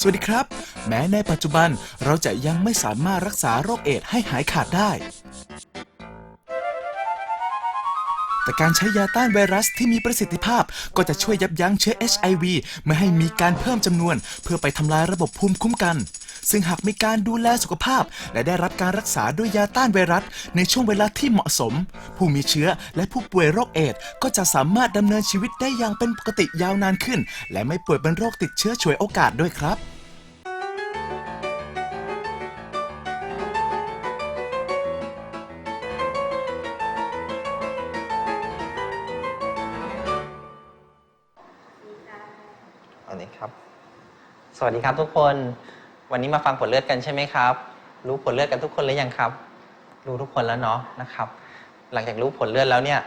สวัสดีครับ แม้ในปัจจุบันเราจะยังไม่สามารถรักษาโรคเอดส์ให้หายขาดได้ แต่การใช้ยาต้านไวรัสที่มีประสิทธิภาพก็จะช่วยยับยั้งเชื้อ HIV ไม่ให้มีการเพิ่มจำนวน เพื่อไปทำลายระบบภูมิคุ้มกัน ซึ่งหากมีการดูแลสุขภาพ และได้รับการรักษาด้วยยาต้านไวรัส ในช่วงเวลาที่เหมาะสม ผู้มีเชื้อและผู้ป่วยโรคเอดส์ก็จะสามารถดำเนินชีวิตได้อย่างเป็นปกติยาวนานขึ้น และไม่ป่วยเป็นโรคติดเชื้อฉวยโอกาสด้วยครับันนี้ครับ สวัสดีครับทุกคน วันนี้มาฟังผลเลือดกันใช่ไหมครับ รู้ผลเลือดกันทุกคนหรือยังครับ รู้ทุกคนแล้วเนาะนะครับ หลังจากรู้ผลเลือดแล้วเนี่ย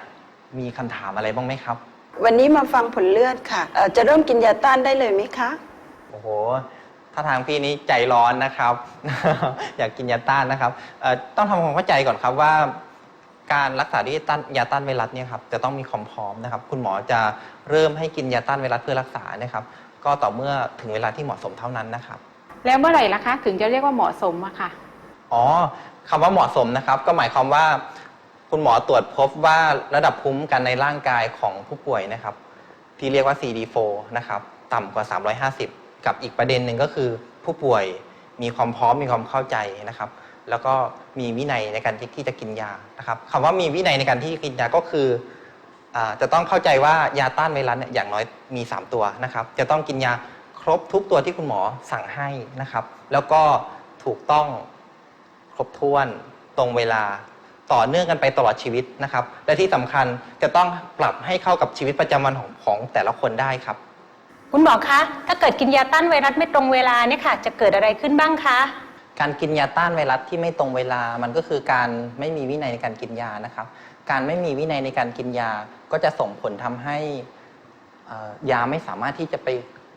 มีคำถามอะไรบ้างไหมครับ วันนี้มาฟังผลเลือดค่ะเอ่อจะเริ่มกินยาต้านได้เลยไหมคะโอ้โหถ้าทางพี่นี้ใจร้อนนะครับ อยากกินยาต้านนะครับเอ่อต้องทำความเข้าใจก่อนครับว่าการรักษาด้วยต้านยาต้านไวรัสเนี่ยครับจะต้องมีความพร้อมนะครับ คุณหมอจะเริ่มให้กินยาต้านไวรัสเพื่อรักษานะครับ ก็ต่อเมื่อถึงเวลาที่เหมาะสมเท่านั้นนะครับ แล้วเมื่อไหร่ล่ะคะ ถึงจะเรียกว่าเหมาะสมอะค่ะ อ๋อคำว่าเหมาะสมนะครับก็หมายความว่า คุณหมอตรวจพบว่าระดับภูมิคุ้มกันในร่างกายของผู้ป่วยนะครับ ที่เรียกว่า CD4 นะครับต่ำกว่า 350 กับอีกประเด็นหนึ่งก็คือผู้ป่วยมีความพร้อมมีความเข้าใจนะครับ แล้วก็มีวินัยในการที่จะกินยานะครับคำว่ามีวินัยในการที่กินยาก็คืออจะต้องเข้าใจว่ายาต้านไวรัสเนี่ยอย่างน้อยมี 3 ตัวนะครับ จะต้องกินยา รบทุกตัวที่คุณหมอสั่งให้นะครับ แล้วก็ถูกต้องครบถ้วนตรงเวลาต่อเนื่องกันไปตลอดชีวิตนะครับ และที่สำคัญจะต้องปรับให้เข้ากับชีวิตประจำวันของของแต่ละคนได้ครับ คุณหมอคะ ถ้าเกิดกินยาต้านไวรัสไม่ตรงเวลาเนี่ยค่ะ จะเกิดอะไรขึ้นบ้างคะ การกินยาต้านไวรัสที่ไม่ตรงเวลา มันก็คือการไม่มีวินัยในการกินยานะครับ การไม่มีวินัยในการกินยา ก็จะส่งผลทำให้เอ่อยาไม่สามารถที่จะไป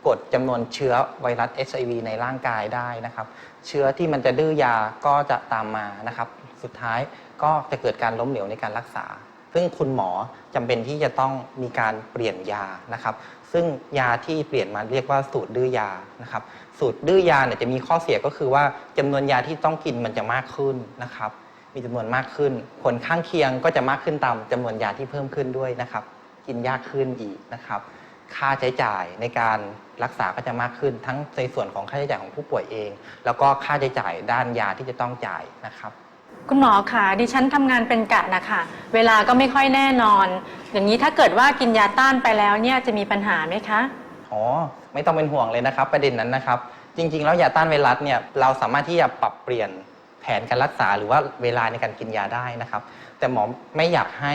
กดจำนวนเชื้อไวรัส HIV ในร่างกายได้นะครับ เชื้อที่มันจะดื้อยาก็จะตามมานะครับ สุดท้ายก็จะเกิดการล้มเหลวในการรักษา ซึ่งคุณหมอจำเป็นที่จะต้องมีการเปลี่ยนยานะครับ ซึ่งยาที่เปลี่ยนมาเรียกว่าสูตรดื้อยานะครับ สูตรดื้อยาเนี่ยจะมีข้อเสียก็คือว่าจำนวนยาที่ต้องกินมันจะมากขึ้นนะครับ มีจำนวนมากขึ้น ผลข้างเคียงก็จะมากขึ้นตามจำนวนยาที่เพิ่มขึ้นด้วยนะครับ กินยากขึ้นอีกนะครับ ค่าใช้จ่ายในการรักษาก็จะมากขึ้น ทั้งในส่วนของค่าใช้จ่ายของผู้ป่วยเอง แล้วก็ค่าใช้จ่ายด้านยาที่จะต้องจ่ายนะครับคุณหมอคะดิฉันทำงานเป็นกะนะคะเวลาก็ไม่ค่อยแน่นอน อย่างนี้ถ้าเกิดว่ากินยาต้านไปแล้วเนี่ยจะมีปัญหาไหมคะ อ๋อไม่ต้องเป็นห่วงเลยนะครับ ประเด็นนั้นนะครับ จริง ๆ แล้วยาต้านไวรัสเนี่ยเราสามารถที่จะปรับเปลี่ยนแผนการรักษาหรือว่าเวลาในการกินยาได้นะครับ แต่หมอไม่อยากให้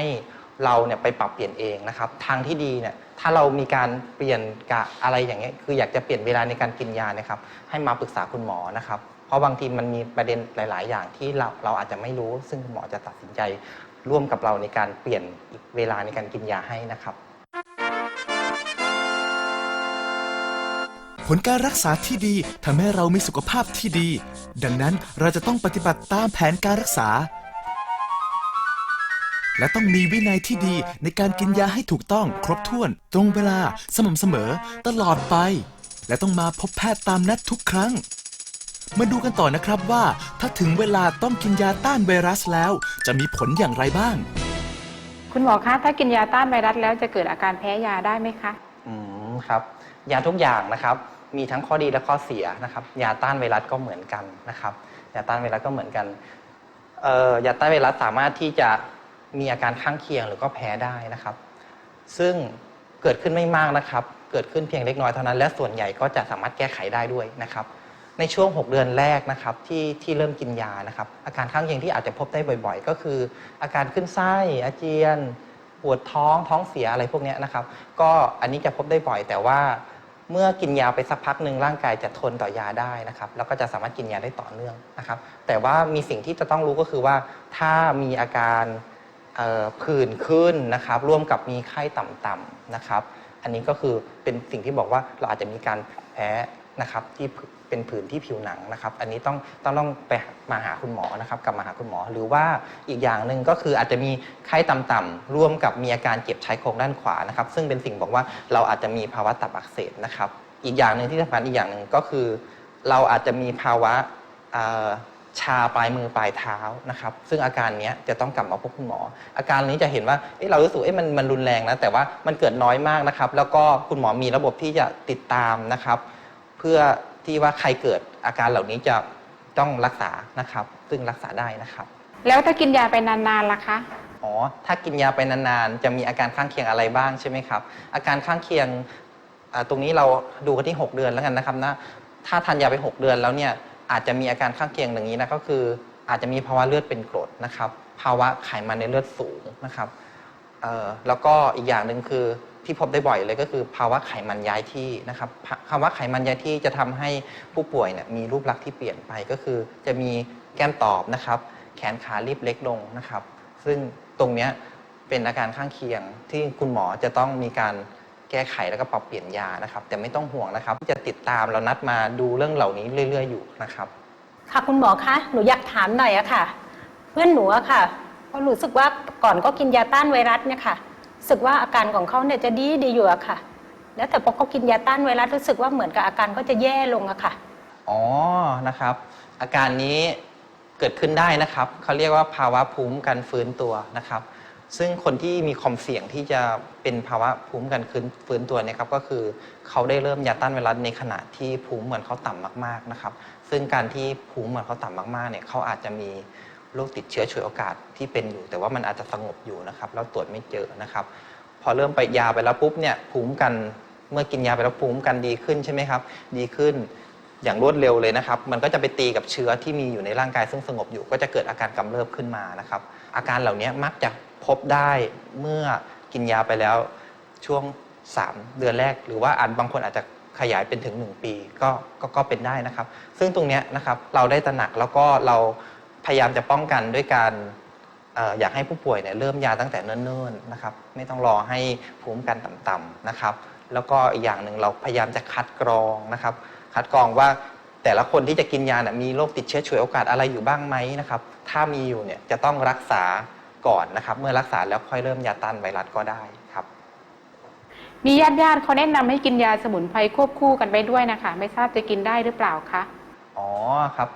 เราเนี่ยไปปรับเปลี่ยนเองนะครับทางที่ดีเนี่ยถ้าเรามีการเปลี่ยนกะอะไรอย่างเงี้ยคืออยากจะเปลี่ยนเวลาในการกินยานะครับให้มาปรึกษาคุณหมอนะครับ เพราะบางทีมันมีประเด็นหลาย ๆ อย่างที่เราเราอาจจะไม่รู้ ซึ่งคุณหมอจะตัดสินใจร่วมกับเราในการเปลี่ยนเวลาในการกินยาให้นะครับ ผลการรักษาที่ดีทำให้เรามีสุขภาพที่ดี ดังนั้นเราจะต้องปฏิบัติตามแผนการรักษา และต้องมีวินัยที่ดีในการกินยาให้ถูกต้อง ครบถ้วน ตรงเวลาสม่ำเสมอ ตลอดไป และต้องมาพบแพทย์ตามนัดทุกครั้ง มาดูกันต่อนะครับว่า ถ้าถึงเวลาต้องกินยาต้านไวรัสแล้ว จะมีผลอย่างไรบ้าง คุณหมอคะ ถ้ากินยาต้านไวรัสแล้วจะเกิดอาการแพ้ยาได้ไหมคะ อืมครับ ยาทุกอย่างนะครับ มีทั้งข้อดีและข้อเสียนะครับ ยาต้านไวรัสก็เหมือนกันนะครับ ยาต้านไวรัสก็เหมือนกันเอ่อยาต้านไวรัสสามารถที่จะ มีอาการข้างเคียงหรือก็แพ้ได้นะครับ ซึ่งเกิดขึ้นไม่มากนะครับ เกิดขึ้นเพียงเล็กน้อยเท่านั้นและส่วนใหญ่ก็จะสามารถแก้ไขได้ด้วยนะครับ ในช่วง 6 เดือนแรกนะครับที่ที่เริ่มกินยานะครับ อาการข้างเคียงที่อาจจะพบได้บ่อย ๆ ก็คือ อาการขึ้นไส้อาเจียน ปวดท้องท้องเสียอะไรพวกนี้นะครับ ก็อันนี้จะพบได้บ่อย แต่ว่าเมื่อกินยาไปสักพักหนึ่งร่างกายจะทนต่อยาได้นะครับ แล้วก็จะสามารถกินยาได้ต่อเนื่องนะครับ แต่ว่ามีสิ่งที่จะต้องรู้ก็คือว่าถ้ามีอาการ ผื่นขึ้นนะครับ ร่วมกับมีไข้ต่ำๆนะครับ อันนี้ก็คือเป็นสิ่งที่บอกว่าเราอาจจะมีการแพ้นะครับที่เป็นผื่นที่ผิวหนังนะครับ อันนี้ต้องต้องต้องไปมาหาคุณหมอนะครับกลับมาหาคุณหมอ หรือว่าอีกอย่างหนึ่งก็คืออาจจะมีไข้ต่ำๆร่วมกับมีอาการเจ็บชายโครงด้านขวานะครับ ซึ่งเป็นสิ่งบอกว่าเราอาจจะมีภาวะตับอักเสบนะครับ อีกอย่างหนึ่งที่สำคัญอีกอย่างหนึ่งก็คือ เราอาจจะมีภาวะ ชาปลายมือปลายเท้านะครับ ซึ่งอาการเนี้ยจะต้องกลับมาพบคุณหมอ อาการนี้จะเห็นว่าเอ๊ะเรารู้สึกเอ๊ะมันมันรุนแรงนะแต่ว่ามันเกิดน้อยมากนะครับ แล้วก็คุณหมอมีระบบที่จะติดตามนะครับ เพื่อที่ว่าใครเกิดอาการเหล่านี้จะต้องรักษานะครับ ซึ่งรักษาได้นะครับ แล้วถ้ากินยาไปนานๆล่ะคะอ๋อถ้ากินยาไปนานๆจะมีอาการข้างเคียงอะไรบ้างใช่ไหมครับ อาการข้างเคียงอ่าตรงนี้เราดูกันที่ 6 เดือนแล้วกันนะครับนะถ้าทานยาไป 6 เดือนแล้วเนี่ย อาจจะมีอาการข้างเคียงอย่างนี้นะก็คืออาจจะมีภาวะเลือดเป็นกรดนะครับ ภาวะไขมันในเลือดสูงนะครับแล้วก็อีกอย่างหนึ่งคือที่พบได้บ่อยเลยก็คือ ภาวะไขมันย้ายที่นะครับภาภาไขมันย้ายที่จะทำให้ผู้ป่วยเนี่ยมีรูปลักษณ์ที่เปลี่ยนไปก็คือ จะมีแก้มตอบนะครับ แขนขารีบเล็กลงนะครับ ซึ่งตรงนี้เป็นอาการข้างเคียงที่คุณหมอจะต้องมีการ แก้ไขแล้วก็ปรับเปลี่ยนยานะครับ แต่ไม่ต้องห่วงนะครับ จะติดตามเรานัดมาดูเรื่องเหล่านี้เรื่อย ๆ อยู่นะครับ ค่ะคุณหมอคะหนูอยากถามหน่อยอะค่ะ เพื่อนหนูอะค่ะเพราะรู้สึกว่าก่อนก็กินยาต้านไวรัสเนี่ยค่ะรู้สึกว่าอาการของเขาเนี่ยจะดีดีอยู่อะค่ะ แล้วแต่พอเขากินยาต้านไวรัสรู้สึกว่าเหมือนกับอาการก็จะแย่ลงอะค่ะ อ๋อนะครับ อาการนี้เกิดขึ้นได้นะครับเขาเรียกว่าภาวะภูมิกันฟื้นตัวนะครับ ซึ่งคนที่มีความเสี่ยงที่จะเป็นภาวะภูมิกันฟื้นฟื้นตัวเนี่ยครับก็คือเขาได้เริ่มยาต้านไวรัสในขณะที่ภูมิเหมือนเขาต่ำมากๆนะครับ ซึ่งการที่ภูมิเหมือนเขาต่ำมากๆเนี่ยเขาอาจจะมีโรคติดเชื้อฉวยโอกาสที่เป็นอยู่ แต่ว่ามันอาจจะสงบอยู่นะครับแล้วตรวจไม่เจอนะครับ พอเริ่มไปยาไปแล้วปุ๊บเนี่ยภูมิกันเมื่อกินยาไปแล้วภูมิกันดีขึ้นใช่ไหมครับ ดีขึ้นอย่างรวดเร็วเลยนะครับ มันก็จะไปตีกับเชื้อที่มีอยู่ในร่างกายซึ่งสงบอยู่ ก็จะเกิดอาการกำเริบขึ้นมานะครับ อาการเหล่านี้มักจะ พบได้เมื่อกินยาไปแล้วช่วง 3 เดือนแรก หรือว่าอาจบางคนอาจจะขยายเป็นถึง 1 ปีก็ก็ก็เป็นได้นะครับ ซึ่งตรงนี้นะครับเราได้ตระหนักแล้วก็เราพยายามจะป้องกันด้วยการออยากให้ผู้ป่วยเนี่ยเริ่มยาตั้งแต่เนิ่นๆนะครับไม่ต้องรอให้ภูมิคุ้มกันต่ำๆนะครับ แล้วก็อีกอย่างหนึ่งเราพยายามจะคัดกรองนะครับ คัดกรองว่าแต่ละคนที่จะกินยาเนี่ยมีโรคติดเชื้อฉวยโอกาสอะไรอยู่บ้างไหมนะครับ ถ้ามีอยู่เนี่ยจะต้องรักษา ก่อนนะครับ เมื่อรักษาแล้วค่อยเริ่มยาต้านไวรัสก็ได้ครับมีญาติญาติๆเขาแนะนำให้กินยาสมุนไพรควบคู่กันไปด้วยนะคะ ไม่ทราบจะกินได้หรือเปล่าคะอ๋อครับ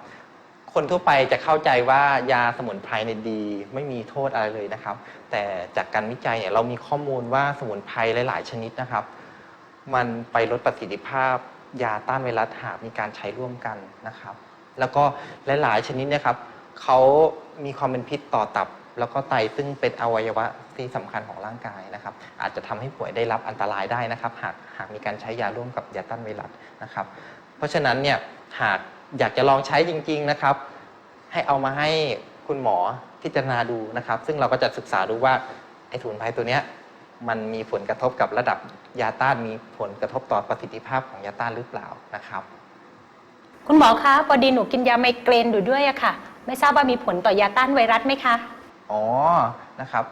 คนทั่วไปจะเข้าใจว่ายาสมุนไพรเนี่ยดี ไม่มีโทษอะไรเลยนะครับ แต่จากการวิจัยเนี่ยเรามีข้อมูลว่าสมุนไพรหลาย ๆ ชนิดนะครับ มันไปลดประสิทธิภาพ ยาต้านไวรัสหากมีการใช้ร่วมกันนะครับ แล้วก็หลาย ๆ ชนิดเนะครับเขามีความเป็นพิษต่อตับ แล้วก็ไตซึ่งเป็นอวัยวะที่สำคัญของร่างกายนะครับ อาจจะทำให้ป่วยได้รับอันตรายได้นะครับ หากหากมีการใช้ยาร่วมกับยาต้านไวรัสนะครับ เพราะฉะนั้นเนี่ยหากอยากจะลองใช้จริง ๆนะครับ ให้เอามาให้คุณหมอพิจารณาดูนะครับ ซึ่งเราก็จะศึกษาดูว่าไอ้สมุนไพตัวเนี้ยมันมีผลกระทบกับระดับยาต้านมีผลกระทบต่อประสิทธิภาพของยาต้านหรือเปล่านะครับ คุณหมอคะพอดีหนูกินยาไมเกรนอยู่ด้วยอะค่ะ ไม่ทราบว่ามีผลต่อยาต้านไวรัสไหมคะ อ๋อนะครับ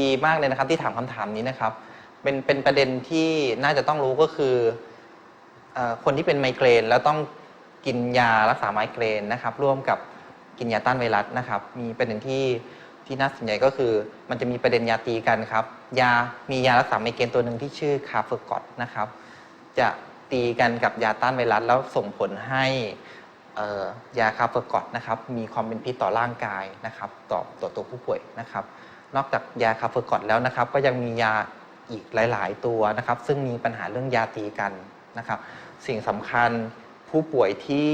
ดีมากเลยนะครับที่ถามคำถามนี้นะครับ เป็นเป็นประเด็นที่น่าจะต้องรู้ก็คือเออคนที่เป็นไมเกรนแล้วต้องกินยารักษาไมเกรนนะครับ ร่วมกับกินยาต้านไวรัสนะครับ มีประเด็นที่ที่น่าสนใจก็คือ มันจะมีประเด็นยาตีกันครับ ยามียารักษาไมเกรนตัวหนึ่งที่ชื่อคาเฟอร์กอตนะครับ จะตีกันกับยาต้านไวรัสแล้วส่งผลให้ ยาคาเฟอร์กอตนะครับมีความเป็นพิษต่อร่างกายนะครับต่อต่อตัวผู้ป่วยนะครับ นอกจากยาคาเฟอร์กอตแล้วนะครับ ก็ยังมียาอีกหลาย ๆ ตัวนะครับ ซึ่งมีปัญหาเรื่องยาตีกันนะครับ สิ่งสำคัญผู้ป่วยที่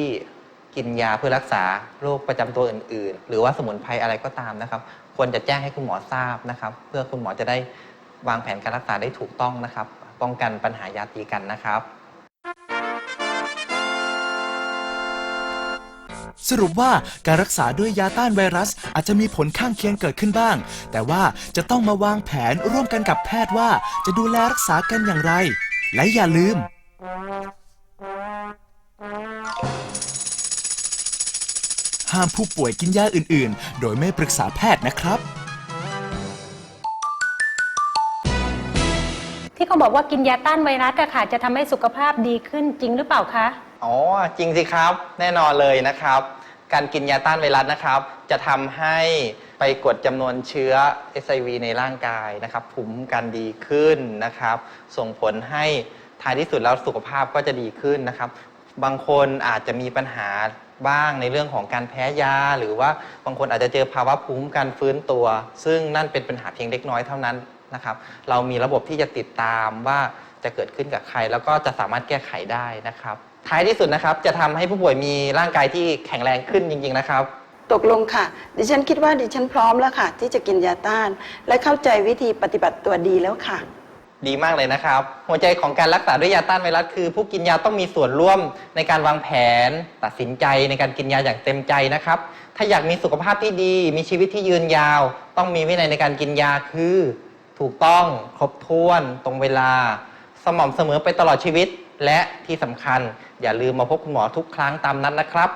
กินยาเพื่อรักษาโรคประจำตัวอื่น ๆ หรือว่าสมุนไพรอะไรก็ตามนะครับ ควรจะแจ้งให้คุณหมอทราบนะครับ เพื่อคุณหมอจะได้วางแผนการรักษาได้ถูกต้องนะครับ ป้องกันปัญหายาตีกันนะครับ สรุปว่าการรักษาด้วยยาต้านไวรัส อาจจะมีผลข้างเคียงเกิดขึ้นบ้าง แต่ว่าจะต้องมาวางแผนร่วมกันกับแพทย์ว่าจะดูแลรักษากันอย่างไร และอย่าลืม ห้ามผู้ป่วยกินยาอื่น ๆ โดยไม่ปรึกษาแพทย์นะครับ ที่เขาบอกว่ากินยาต้านไวรัสอะค่ะ จะทำให้สุขภาพดีขึ้นจริงหรือเปล่าคะ อ๋อจริงสิครับ แน่นอนเลยนะครับ การกินยาต้านไวรัสนะครับ จะทำให้ไปกดจำนวนเชื้อ SIV ในร่างกายนะครับภูมิคุ้มกันดีขึ้นนะครับ ส่งผลให้ท้ายที่สุดแล้วสุขภาพก็จะดีขึ้นนะครับ บางคนอาจจะมีปัญหาบ้างในเรื่องของการแพ้ยา หรือว่าบางคนอาจจะเจอภาวะภูมิคุ้มกันฟื้นตัว ซึ่งนั่นเป็นปัญหาเพียงเล็กน้อยเท่านั้นนะครับ เรามีระบบที่จะติดตามว่าจะเกิดขึ้นกับใคร แล้วก็จะสามารถแก้ไขได้นะครับ ท้ายที่สุดนะครับ จะทำให้ผู้ป่วยมีร่างกายที่แข็งแรงขึ้นจริง ๆ นะครับ ตกลงค่ะ ดิฉันคิดว่าดิฉันพร้อมแล้วค่ะ ที่จะกินยาต้าน และเข้าใจวิธีปฏิบัติตัวดีแล้วค่ะ ดีมากเลยนะครับ หัวใจของการรักษาด้วยยาต้านไวรัสคือ ผู้กินยาต้องมีส่วนร่วมในการวางแผน ตัดสินใจในการกินยาอย่างเต็มใจนะครับ ถ้าอยากมีสุขภาพที่ดี มีชีวิตที่ยืนยาว ต้องมีวินัยในการกินยาคือ ถูกต้องครบถ้วน ตรงเวลา สม่ำเสมอไปตลอดชีวิต และที่สำคัญ อย่าลืมมาพบคุณหมอทุกครั้งตามนัดนะครับ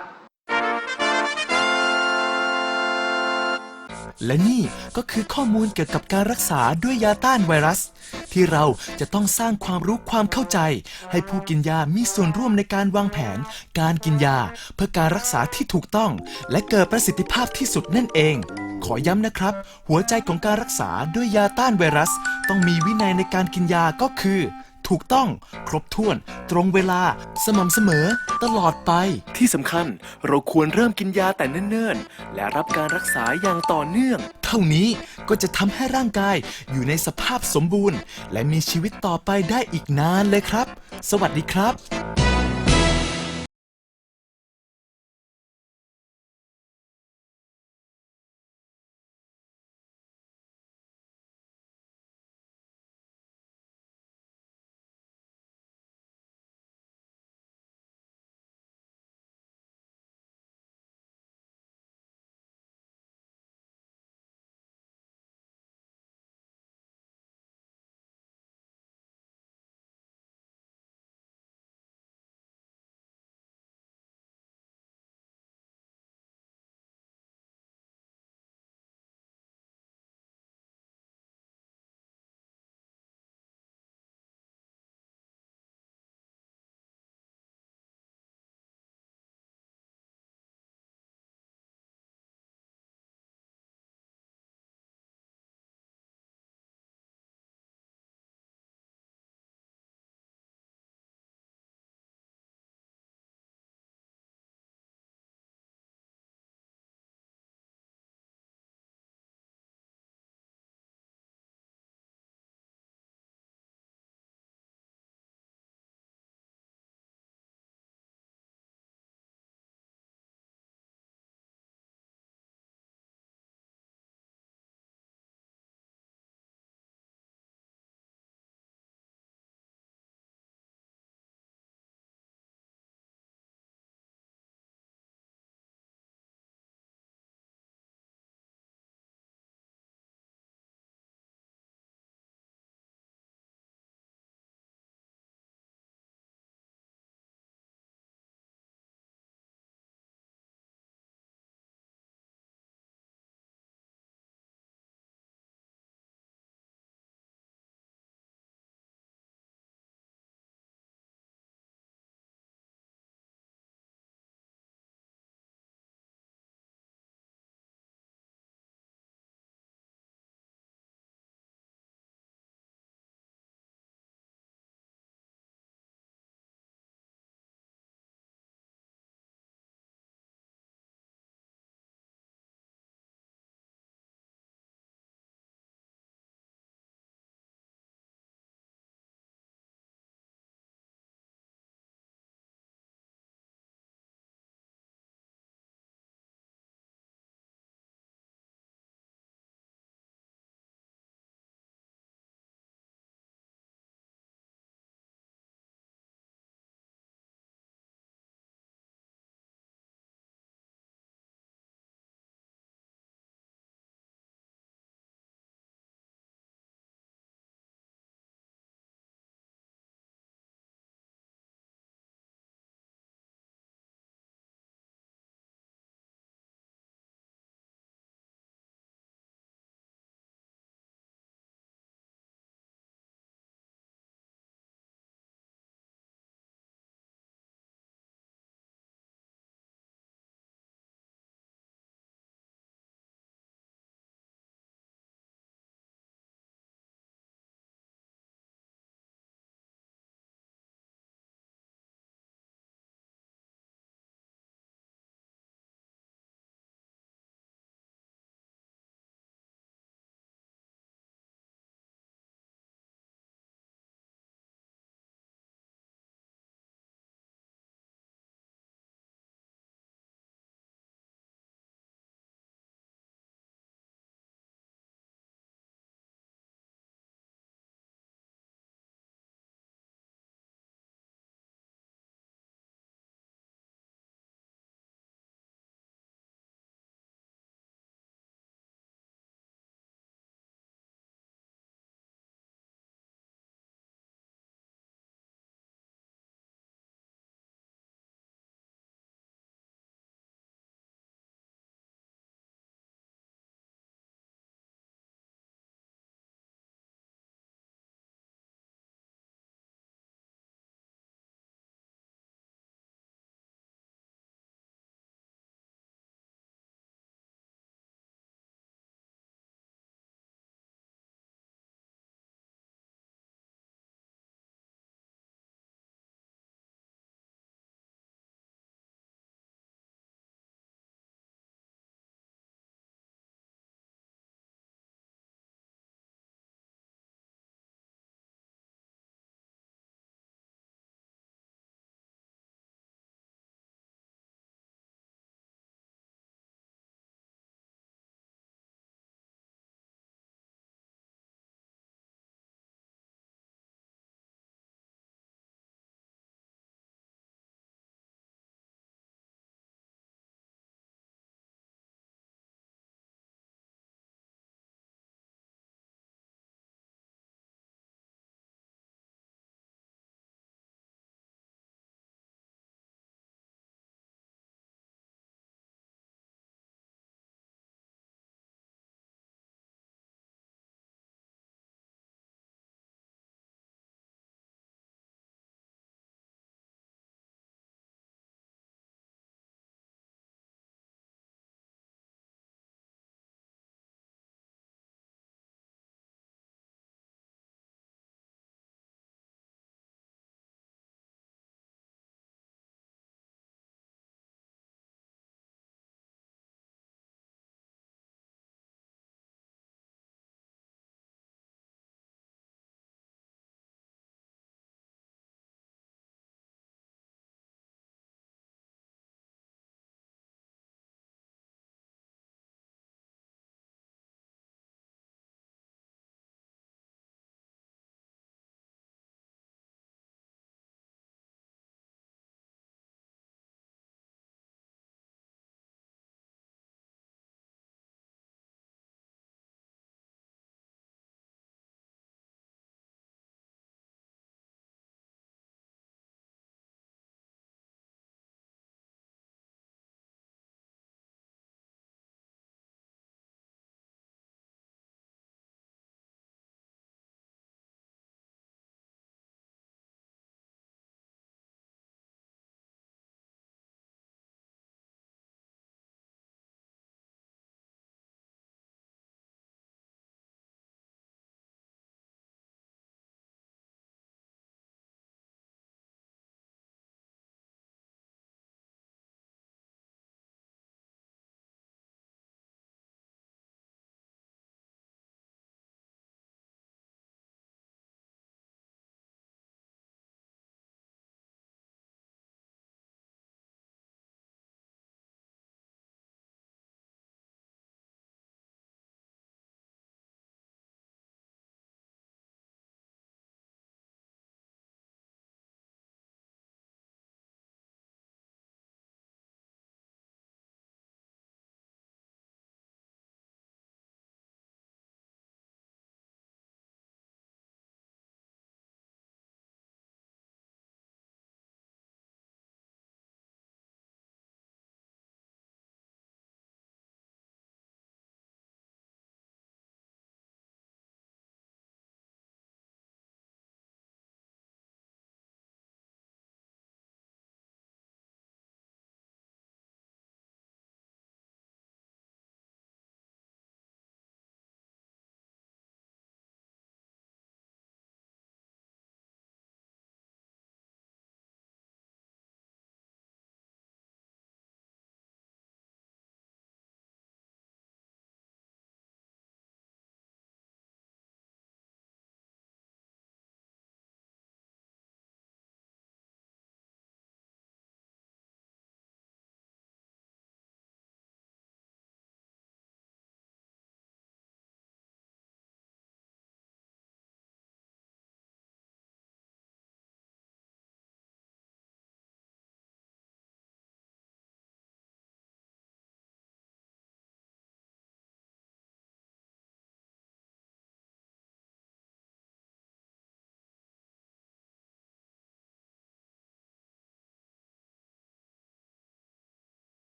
และนี่ก็คือข้อมูลเกี่ยวกับการรักษาด้วยยาต้านไวรัส ที่เราจะต้องสร้างความรู้ความเข้าใจ ให้ผู้กินยามีส่วนร่วมในการวางแผน การกินยาเพื่อการรักษาที่ถูกต้อง และเกิดประสิทธิภาพที่สุดนั่นเอง ขอย้ำนะครับ หัวใจของการรักษาด้วยยาต้านไวรัส ต้องมีวินัยในการกินยาก็คือ ถูกต้อง ครบถ้วน ตรงเวลา สม่ำเสมอ ตลอดไป ที่สำคัญเราควรเริ่มกินยาแต่เนิ่นๆ และรับการรักษาอย่างต่อเนื่อง เท่านี้ก็จะทำให้ร่างกายอยู่ในสภาพสมบูรณ์ และมีชีวิตต่อไปได้อีกนานเลยครับ สวัสดีครับ